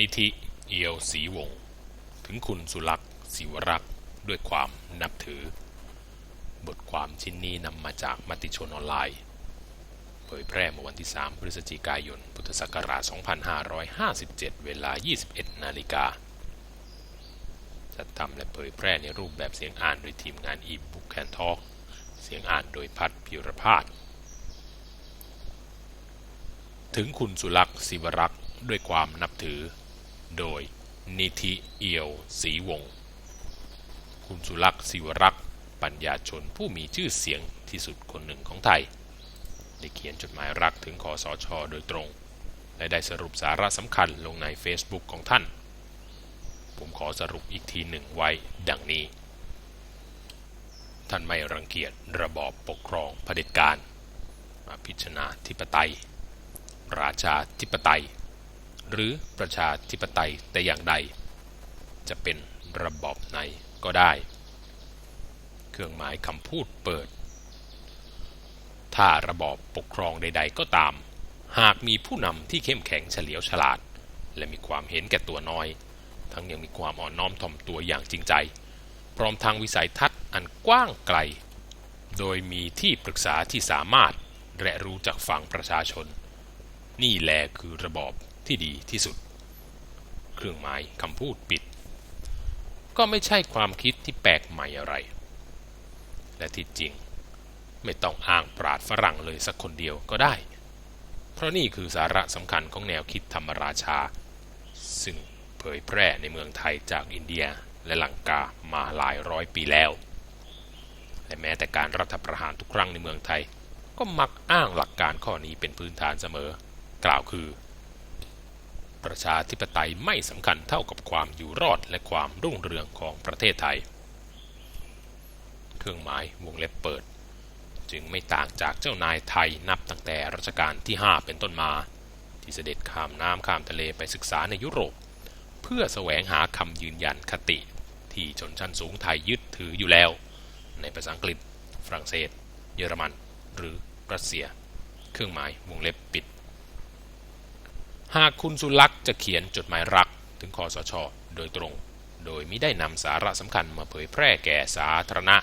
นิธิเอียวศรีวงศ์ถึงคุณสุลักษ์ศิวรักษ์ด้วยความนับถือ บทความชิ้นนี้นำมาจากมติชนออนไลน์ เผยแพร่เมื่อวันที่ 3 พฤศจิกายน พุทธศักราช 2557 เวลา 21 นาฬิกาจัดทำและเผยแพร่ในรูปแบบเสียงอ่านโดยทีมงาน e-book and talk เสียงอ่านโดยพัฒพิรพาสถึงคุณสุลักษ์ศิวรักษ์ด้วยความนับถือ โดย นิธิเอียวศรีวงศ์คุณสุลักษ์ศิวรักษ์ปัญญาชนผู้มีชื่อเสียงที่สุดคนหนึ่งของไทย ได้เขียนจดหมายรักถึงคอสชโดยตรง และได้สรุปสาระสำคัญลงใน Facebook ของท่าน ผมขอสรุปอีกทีหนึ่งไว้ดังนี้ ท่านไม่รังเกียจระบอบปกครองเผด็จการอภิชนาธิปไตย ราชาธิปไตย หรือประชาธิปไตยแต่อย่างใด จะเป็นระบอบไหนก็ได้ เครื่องหมายคำพูดเปิด ถ้าระบอบปกครองใด ๆ ก็ตาม หากมีผู้นำที่เข้มแข็งเฉลียวฉลาด และมีความเห็นแก่ตัวน้อย ทั้งยังมีความอ่อนน้อมถ่อมตัวอย่างจริงใจ พร้อมทางวิสัยทัศน์อันกว้างไกล โดยมีที่ปรึกษาที่สามารถและรู้จักฟังประชาชน นี่แหละคือระบอบ ที่ดีที่สุด เครื่องหมายคำพูดปิด ก็ไม่ใช่ความคิดที่แปลกใหม่อะไร และที่จริงไม่ต้องอ้างปราดฝรั่งเลยสักคนเดียวก็ได้ เพราะนี่คือสาระสำคัญของแนวคิดธรรมราชา ซึ่งเผยแพร่ในเมืองไทยจากอินเดียและลังกามาหลายร้อยปีแล้ว และแม้แต่การรัฐประหารทุกครั้งในเมืองไทย ก็มักอ้างหลักการข้อนี้เป็นพื้นฐานเสมอ กล่าวคือ ประชาธิปไตยไม่สำคัญเท่ากับความอยู่รอดและความรุ่งเรืองของประเทศไทย เครื่องหมายวงเล็บเปิด จึงไม่ต่างจากเจ้านายไทยนับตั้งแต่รัชกาลที่ 5 เป็นต้นมา ที่เสด็จข้ามน้ำข้ามทะเลไปศึกษาในยุโรป เพื่อแสวงหาคำยืนยันคติ ที่ชนชั้นสูงไทยยึดถืออยู่แล้ว ในภาษาอังกฤษ ฝรั่งเศส เยอรมัน หรือรัสเซีย เครื่องหมายวงเล็บปิด หากคุณสุลักษ์จะเขียนจดหมายรักถึงคอสช โดยตรง โดยไม่ได้นำสาระสำคัญมาเผยแพร่แก่สาธารณะ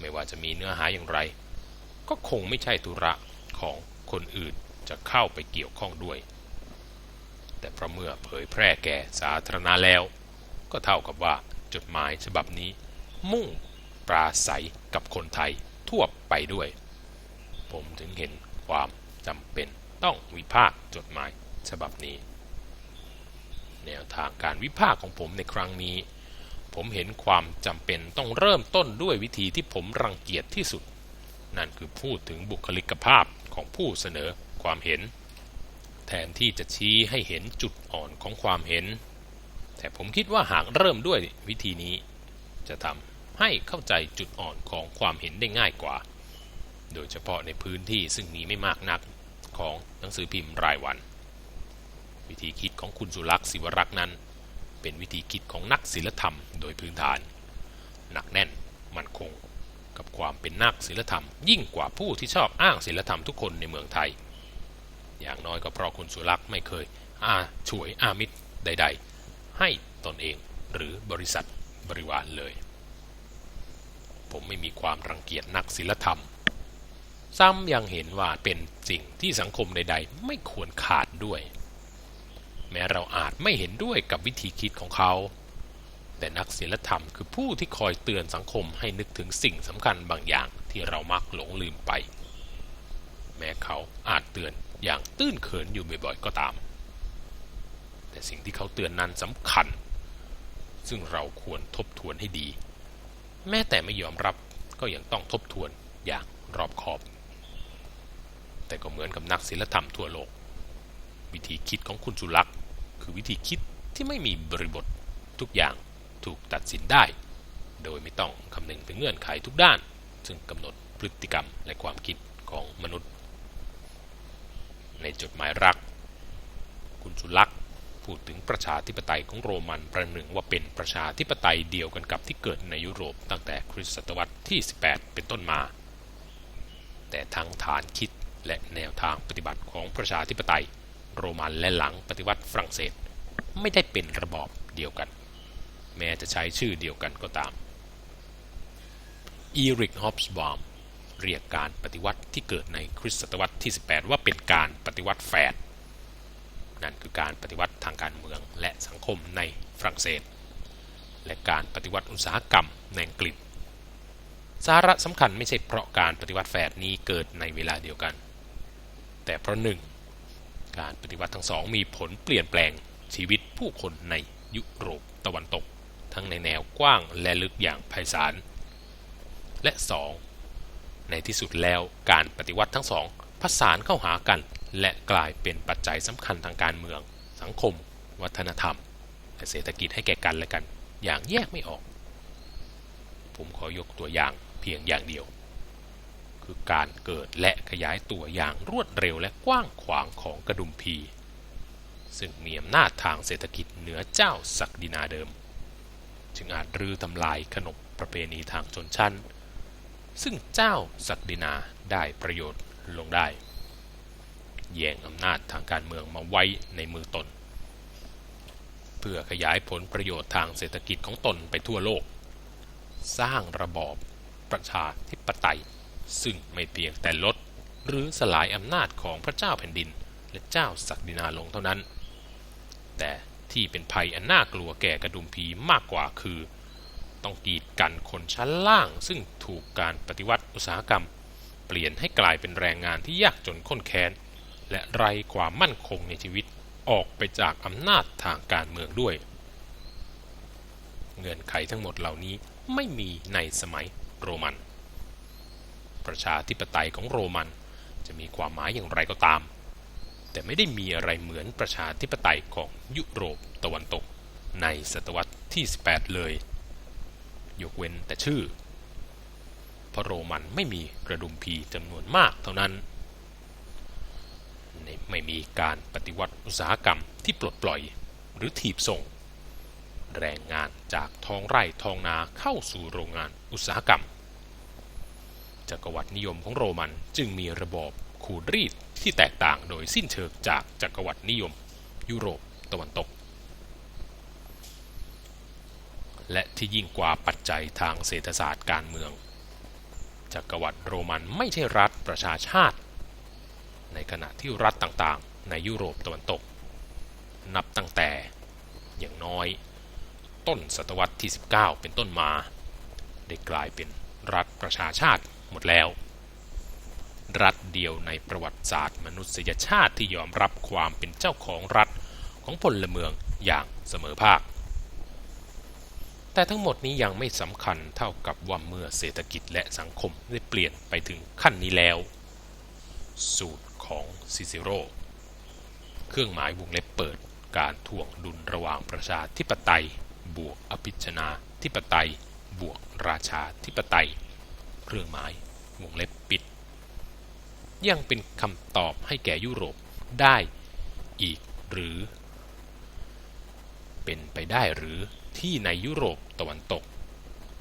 ไม่ว่าจะมีเนื้อหาอย่างไร ก็คงไม่ใช่ธุระของคนอื่นจะเข้าไปเกี่ยวข้องด้วย แต่เพราะเมื่อเผยแพร่แก่สาธารณะแล้ว ก็เท่ากับว่าจดหมายฉบับนี้ มุ่งปราศัยกับคนไทยทั่วไปด้วย ผมถึงเห็นความจำเป็นต้องวิพากษ์จดหมาย ฉบับนี้ แนวทางการวิพากษ์ของผมในครั้งนี้ ผมเห็นความจำเป็นต้องเริ่มต้นด้วยวิธีที่ผมรังเกียจที่สุด นั่นคือพูดถึงบุคลิกภาพของผู้เสนอความเห็น แทนที่จะชี้ให้เห็นจุดอ่อนของความเห็น แต่ผมคิดว่าหากเริ่มด้วยวิธีนี้ จะทำให้เข้าใจจุดอ่อนของความเห็นได้ง่ายกว่า โดยเฉพาะในพื้นที่ซึ่งมีไม่มากนักของหนังสือพิมพ์รายวัน วิธีคิดของคุณสุลักษ์ศิวรักษ์นั้น เป็นวิธีคิดของนักศิลธรรมโดยพื้นฐาน หนักแน่น มั่นคง กับความเป็นนักศิลธรรม ยิ่งกว่าผู้ที่ชอบอ้างศิลธรรมทุกคนในเมืองไทย อย่างน้อยก็เพราะคุณสุลักษ์ไม่เคยอาช่วยอามิตรใด ๆ ให้ตนเองหรือบริษัทบริวารเลย ผมไม่มีความรังเกียจนักศิลธรรม ซ้ำยังเห็นว่าเป็นสิ่งที่สังคมใด ๆ ไม่ควรขาดด้วย แม้เราอาจไม่เห็นด้วยกับวิธีคิดของเขา แต่นักศิลธรรมคือผู้ที่คอยเตือนสังคมให้นึกถึงสิ่งสำคัญบางอย่างที่เรามักหลงลืมไป แม้เขาอาจเตือนอย่างตื้นเขินอยู่บ่อยๆก็ตาม แต่สิ่งที่เขาเตือนนั้นสำคัญ ซึ่งเราควรทบทวนให้ดี แม้แต่ไม่ยอมรับก็ยังต้องทบทวนอย่างรอบคอบ แต่ก็เหมือนกับนักศิลธรรมทั่วโลก วิธีคิดของคุณสุลักษ คือวิธีคิดที่ไม่มีบริบททุกอย่างถูกตัดสินได้ โดยไม่ต้องคำนึงถึงเงื่อนไขทุกด้าน ซึ่งกำหนดพฤติกรรมและความคิดของมนุษย์ ในจดหมายรัก คุณสุลักษ์พูดถึงประชาธิปไตยของโรมันประหนึ่งว่าเป็นประชาธิปไตยเดียวกันกับที่เกิดในยุโรปตั้งแต่คริสตศตวรรษที่ 18 เป็นต้นมา แต่ทั้งฐานคิดและแนวทางปฏิบัติของประชาธิปไตย โรมันและหลังปฏิวัติฝรั่งเศส ไม่ได้เป็นระบอบเดียวกัน แม้จะใช้ชื่อเดียวกันก็ตามอีริกฮอปส์บอมเรียกการปฏิวัติที่เกิดในคริสตศตวรรษที่ 18 ว่าเป็นการปฏิวัติแฝดนั่นคือการปฏิวัติทางการเมืองและสังคมในฝรั่งเศส และการปฏิวัติอุตสาหกรรมในอังกฤษ สาระสำคัญไม่ใช่เพราะการปฏิวัติแฝดนี้เกิดในเวลาเดียวกัน แต่เพราะหนึ่ง การปฏิวัติทั้งสองมีผลเปลี่ยนแปลงชีวิตผู้คนในยุโรปตะวันตก ทั้งในแนวกว้างและลึกอย่างไพศาล และ 2. ในที่สุดแล้วการปฏิวัติทั้งสองผสานเข้าหากัน และกลายเป็นปัจจัยสำคัญทางการเมือง สังคม วัฒนธรรม และเศรษฐกิจให้แก่กันและกัน อย่างแยกไม่ออก ผมขอยกตัวอย่างเพียงอย่างเดียว คือการเกิดและขยายตัวอย่างรวดเร็วและกว้างขวางของกระดุมพี ซึ่งมีอำนาจทางเศรษฐกิจเหนือเจ้าศักดินาเดิม จึงอาจรื้อทำลายขนบประเพณีทางชนชั้น ซึ่งเจ้าศักดินาได้ประโยชน์ลงได้ แย่งอำนาจทางการเมืองมาไว้ในมือตน เพื่อขยายผลประโยชน์ทางเศรษฐกิจของตนไปทั่วโลก สร้างระบอบประชาธิปไตย ซึ่งไม่เพียงแต่ลด หรือสลายอำนาจของพระเจ้าแผ่นดิน และเจ้าศักดินาลงเท่านั้น แต่ที่เป็นภัยอันน่ากลัวแก่กระดุมพีมากกว่าคือ ต้องกีดกันคนชั้นล่าง ซึ่งถูกการปฏิวัติอุตสาหกรรม เปลี่ยนให้กลายเป็นแรงงานที่ยากจนข้นแค้น และไร้ความมั่นคงในชีวิตออกไปจากอำนาจทางการเมืองด้วย เงื่อนไขทั้งหมดเหล่านี้ไม่มีในสมัยโรมัน ประชาธิปไตยของโรมัน จะมีความหมายอย่างไรก็ตาม แต่ไม่ได้มีอะไรเหมือนประชาธิปไตยของยุโรปตะวันตก ในศตวรรษที่ 18 เลย ยกเว้นแต่ชื่อ เพราะโรมันไม่มีกระดุมพีจำนวนมากเท่านั้น ไม่มีการปฏิวัติอุตสาหกรรมที่ปลดปล่อยหรือถีบส่ง แรงงานจากท้องไร่ท้องนาเข้าสู่โรงงานอุตสาหกรรม จักรวรรดินิยมของโรมัน จึงมีระบอบขูดรีดที่แตกต่างโดยสิ้นเชิงจากจักรวรรดินิยม ยุโรปตะวันตก และที่ยิ่งกว่าปัจจัยทางเศรษฐศาสตร์การเมือง จักรวรรดิโรมันไม่ใช่รัฐประชาชาติ ในขณะที่รัฐต่างๆ ในยุโรปตะวันตก นับตั้งแต่อย่างน้อย ต้นศตวรรษที่ 19 เป็นต้นมา ได้กลายเป็นรัฐประชาชาติ หมดแล้ว รัฐเดียวในประวัติศาสตร์มนุษยชาติที่ยอมรับความเป็นเจ้าของรัฐของพลเมืองอย่างเสมอภาค แต่ทั้งหมดนี้ยังไม่สำคัญเท่ากับว่าเมื่อเศรษฐกิจและสังคมได้เปลี่ยนไปถึงขั้นนี้แล้ว สูตรของซิซิโรเครื่องหมายวงเล็บเปิดการถ่วงดุลระหว่างประชาธิปไตย บวกอภิชนาธิปไตย บวกราชาธิปไตย เครื่องหมายวงเล็บปิด ยังเป็นคำตอบให้แก่ยุโรปได้อีกหรือ เป็นไปได้หรือที่ในยุโรปตะวันตก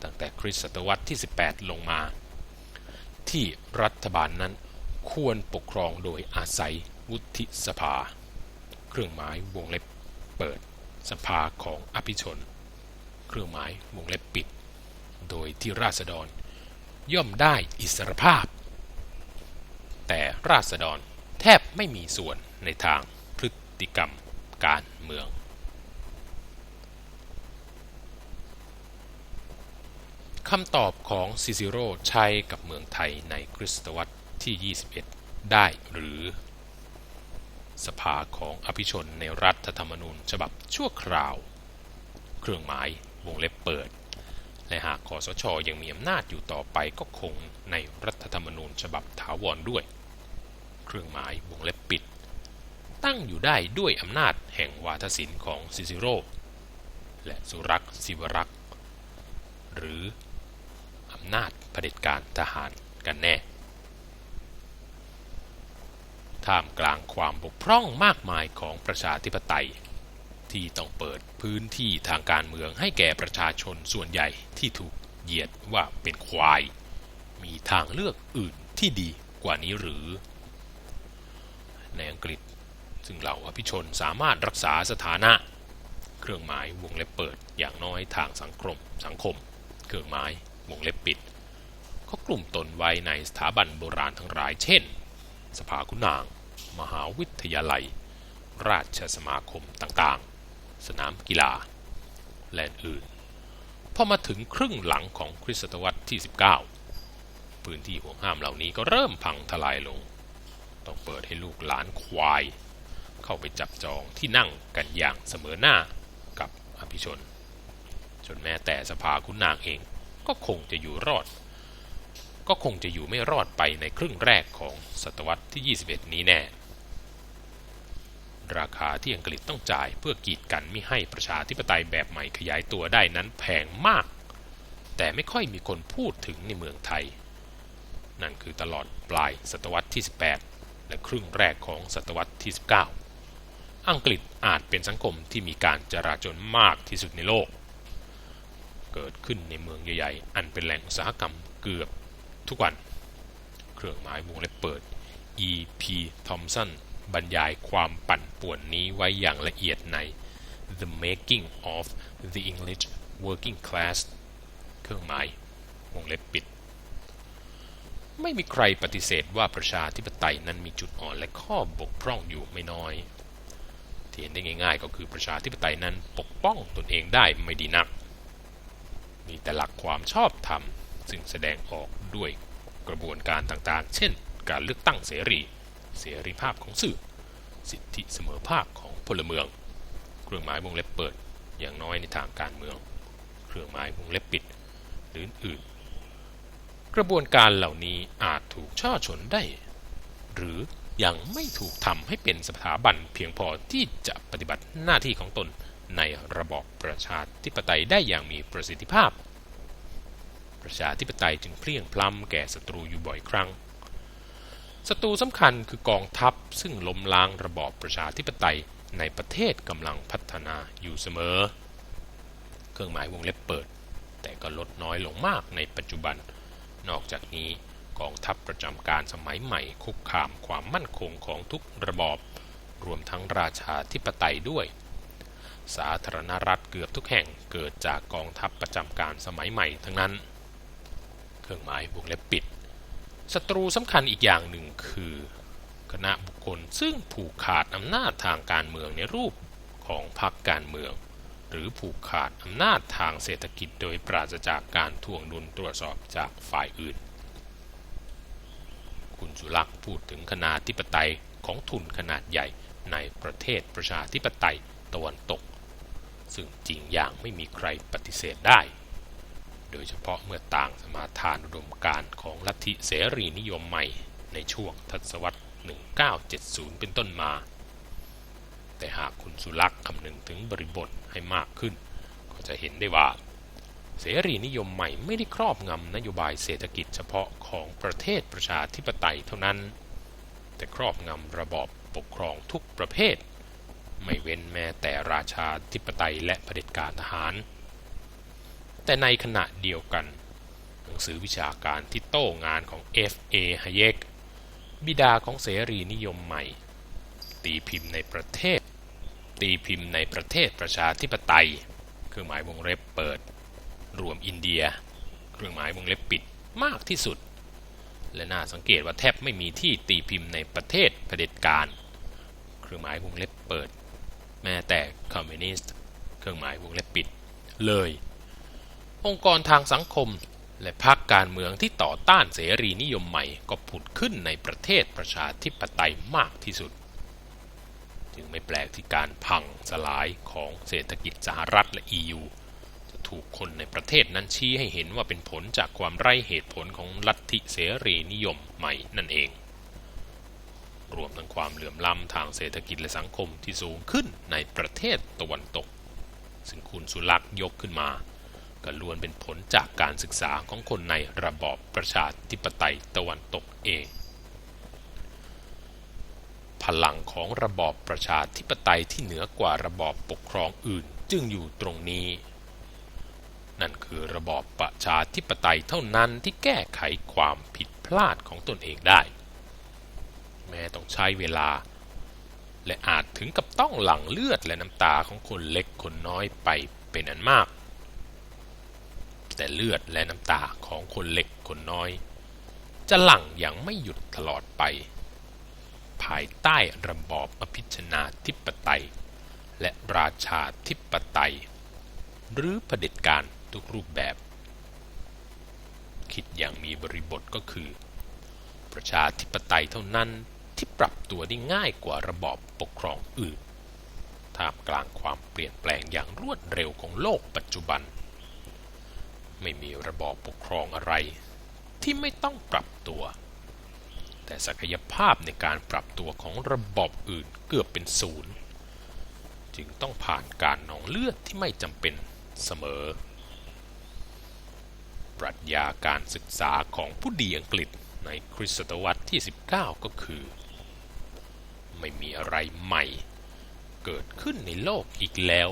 ตั้งแต่คริสตศตวรรษที่ 18 ลงมา ที่รัฐบาลนั้นควรปกครองโดยอาศัยวุฒิสภา เครื่องหมายวงเล็บเปิดสภาของอภิชน เครื่องหมายวงเล็บปิด โดยที่ราษฎร ย่อมได้อิสรภาพ แต่ราษฎรแทบไม่มีส่วนในทางพฤติกรรมการเมือง คำตอบของซิซิโรใช้กับเมืองไทยในคริสตวรรษที่ 21 ได้หรือ สภาของอภิชนในรัฐธรรมนูญฉบับชั่วคราว เครื่องหมายวงเล็บเปิด และหากคอสชยังมีอำนาจอยู่ต่อไปก็คงในรัฐธรรมนูญฉบับถาวรด้วย เครื่องหมายวงเล็บปิด ตั้งอยู่ได้ด้วยอำนาจแห่งวาทศิลป์ของซิซิโรและสุรักษ์ศิวรักษ์หรืออำนาจเผด็จการทหารกันแน่ ท่ามกลางความบกพร่องมากมายของประชาธิปไตย ที่ต้องเปิดพื้นที่ทางการเมืองให้แก่ประชาชนส่วนใหญ่ที่ถูกเหยียดว่าเป็นควาย มีทางเลือกอื่นที่ดีกว่านี้หรือ ในอังกฤษ ซึ่งเหล่าอภิชนสามารถรักษาสถานะ เครื่องหมายวงเล็บเปิดอย่างน้อยทางสังคมสังคม เครื่องหมายวงเล็บปิดเขากลุ่มตนไว้ในสถาบันโบราณทั้งหลาย เช่น สภาคุณนาง มหาวิทยาลัย ราชสมาคมต่างๆ สนามกีฬา และอื่น พอมาถึงครึ่งหลังของคริสตศตวรรษที่ 19 พื้นที่ห่วงห้ามเหล่านี้ก็เริ่มพังทลายลง ต้องเปิดให้ลูกหลานควาย เข้าไปจับจองที่นั่งกันอย่างเสมอหน้ากับอภิชน จนแม้แต่สภาคุณนางเองก็คงจะอยู่รอด ก็คงจะอยู่ไม่รอดไปในครึ่งแรกของศตวรรษที่ 21 นี้แน่ ราคาที่อังกฤษต้องจ่าย เพื่อกีดกันไม่ให้ประชาธิปไตยแบบใหม่ขยายตัวได้นั้นแพงมาก แต่ไม่ค่อยมีคนพูดถึงในเมืองไทย นั่นคือตลอดปลายศตวรรษที่ 18 และครึ่งแรกของศตวรรษที่ 19 อังกฤษอาจเป็นสังคมที่มีการจราจนมากที่สุดในโลก เกิดขึ้นในเมืองใหญ่ๆ อันเป็นแหล่งอุตสาหกรรมเกือบทุกวัน เครื่องหมายวงเล็บเปิด E.P. Thompson บรรยายความปั่นป่วนนี้ไว้อย่างละเอียดใน The Making of the English Working Class เครื่องหมายวงเล็บปิด ไม่มีใครปฏิเสธว่าประชาธิปไตยนั้นมีจุดอ่อนและข้อบกพร่องอยู่ไม่น้อยที่เห็นได้ง่าย ๆ ก็คือประชาธิปไตยนั้นปกป้องตนเองได้ไม่ดีนัก มีแต่หลักความชอบธรรมซึ่งแสดงออกด้วยกระบวนการต่างๆ เช่น การเลือกตั้งเสรี เสรีภาพของสื่อ สิทธิเสมอภาคของพลเมือง เครื่องหมายวงเล็บเปิด อย่างน้อยในทางการเมือง เครื่องหมายวงเล็บปิด หรืออื่น กระบวนการเหล่านี้อาจถูกช่อชนได้ หรือยังไม่ถูกทำให้เป็นสถาบันเพียงพอที่จะปฏิบัติหน้าที่ของตนในระบอบประชาธิปไตยได้อย่างมีประสิทธิภาพ ประชาธิปไตยจึงเพลียงพล้ำแก่ศัตรูอยู่บ่อยครั้ง ศัตรูสำคัญคือกองทัพซึ่งล้มล้างระบอบประชาธิปไตยในประเทศกำลังพัฒนาอยู่เสมอ เครื่องหมายวงเล็บเปิด แต่ก็ลดน้อยลงมากในปัจจุบัน นอกจากนี้กองทัพประจำการสมัยใหม่คุกคามความมั่นคงของทุกระบอบ รวมทั้งราชาธิปไตยด้วย สาธารณรัฐเกือบทุกแห่งเกิดจากกองทัพประจำการสมัยใหม่ทั้งนั้น เครื่องหมายวงเล็บปิด ศัตรูสำคัญอีกอย่างหนึ่งคือคณะบุคคลซึ่งผูกขาดอำนาจทางการเมืองในรูปของพรรคการเมือง หรือผูกขาดอำนาจทางเศรษฐกิจโดยปราศจากการทวงดุลตรวจสอบจากฝ่ายอื่น คุณสุลักษ์พูดถึงขนาดธิปไตยของทุนขนาดใหญ่ในประเทศประชาธิปไตยตะวันตก ซึ่งจริงอย่างไม่มีใครปฏิเสธได้ โดยเฉพาะเมื่อต่างสมาทานอุดมการณ์ของลัทธิเสรีนิยมใหม่ในช่วงทศวรรษ 1970 เป็นต้นมา แต่หากคุณสุลักษ์คำนึงถึงบริบทให้มากขึ้น ก็จะเห็นได้ว่า เสรีนิยมใหม่ไม่ได้ครอบงำนโยบายเศรษฐกิจเฉพาะของประเทศประชาธิปไตยเท่านั้น แต่ครอบงำระบอบปกครองทุกประเภท ไม่เว้นแม้แต่ราชาธิปไตยและเผด็จการทหาร แต่ในขณะเดียวกัน หนังสือวิชาการที่โต้งานของ F.A. Hayek บิดาของเสรีนิยมใหม่ ตีพิมพ์ในประเทศ ตีพิมพ์ในประเทศประชาธิปไตย เครื่องหมายวงเล็บเปิด รวมอินเดีย เครื่องหมายวงเล็บปิดมากที่สุด และน่าสังเกตว่าแทบไม่มีที่ตีพิมพ์ในประเทศเผด็จการ เครื่องหมายวงเล็บเปิด แม้แต่คอมมิวนิสต์ เครื่องหมายวงเล็บปิด เลย องค์กรทางสังคม และพรรคการเมืองที่ต่อต้านเสรีนิยมใหม่ก็ผุดขึ้นในประเทศประชาธิปไตยมากที่สุด จึงไม่แปลกที่การพังสลายของเศรษฐกิจสหรัฐและ EU จะถูกคนในประเทศนั้นชี้ให้เห็นว่าเป็นผลจากความไร้เหตุผลของลัทธิเสรีนิยมใหม่นั่นเองรวมทั้งความเหลื่อมล้ำทางเศรษฐกิจและสังคมที่สูงขึ้นในประเทศตะวันตก ซึ่งคุณสุลักษ์ยกขึ้นมา ก็ล้วนเป็นผลจากการศึกษาของคนในระบอบประชาธิปไตยตะวันตกเอง พลังของระบอบประชาธิปไตยที่เหนือกว่าระบอบปกครองอื่นจึงอยู่ตรงนี้ นั่นคือระบอบประชาธิปไตยเท่านั้นที่แก้ไขความผิดพลาดของตนเองได้ แม้ต้องใช้เวลา และอาจถึงกับต้องหลั่งเลือดและน้ำตาของคนเล็กคนน้อยไปเป็นอันมาก แต่เลือดและน้ำตาของคนเล็กคนน้อย จะหลั่งอย่างไม่หยุดตลอดไป ภายใต้ระบอบอภิชนาธิปไตย และราชาธิปไตย หรือเผด็จการทุกรูปแบบ คิดอย่างมีบริบทก็คือ ประชาธิปไตยเท่านั้นที่ปรับตัวได้ง่ายกว่าระบอบปกครองอื่นท่ามกลางความเปลี่ยนแปลงอย่างรวดเร็วของโลกปัจจุบัน ไม่มีระบอบปกครองอะไร ที่ไม่ต้องปรับตัว แต่ศักยภาพในการปรับตัวของระบอบอื่นเกือบเป็นศูนย์ จึงต้องผ่านการนองเลือดที่ไม่จำเป็นเสมอ ปรัชญาการศึกษาของผู้ดีอังกฤษในคริสตศตวรรษที่ 19 ก็คือ ไม่มีอะไรใหม่ เกิดขึ้นในโลกอีกแล้ว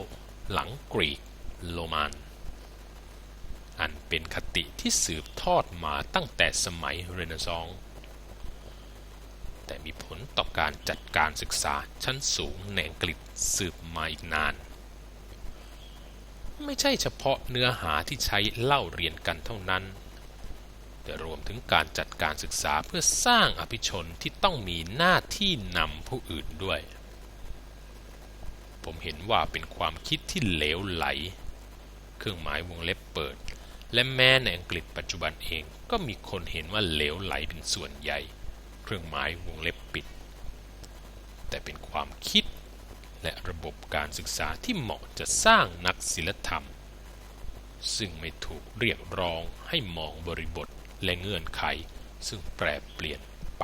หลังกรีกโรมัน อันเป็นคติที่สืบทอดมาตั้งแต่สมัยเรเนซองส์แต่มีผลต่อการจัดการศึกษาชั้นสูงในอังกฤษสืบมาอีกนาน ไม่ใช่เฉพาะเนื้อหาที่ใช้เล่าเรียนกันเท่านั้น แต่รวมถึงการจัดการศึกษาเพื่อสร้างอภิชนที่ต้องมีหน้าที่นำผู้อื่นด้วย ผมเห็นว่าเป็นความคิดที่เหลวไหล เครื่องหมายวงเล็บเปิด และแม้ในอังกฤษปัจจุบันเองก็มีคนเห็นว่าเหลวไหลเป็นส่วนใหญ่ เครื่องหมายวงเล็บปิด แต่เป็นความคิดและระบบการศึกษาที่เหมาะจะสร้างนักศิลธรรม ซึ่งไม่ถูกเรียกร้องให้มองบริบทและเงื่อนไข ซึ่งแปรเปลี่ยนไป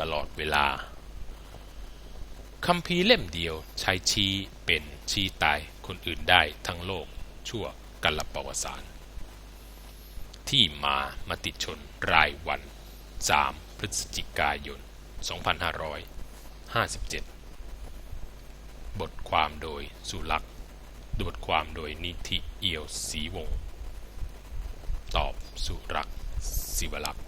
ตลอดเวลาคำพีเล่มเดียวใช้ชี้เป็นชี้ตายคนอื่นได้ทั้งโลกชั่วกัลประวัติศาสตร์ ที่มามาติชนรายวัน 3 พฤศจิกายน 2557 บทความโดยสุลักษ์บทความโดยนิธิเอียวศรีวงศ์ตอบสุรักษ์ศิวลักษ์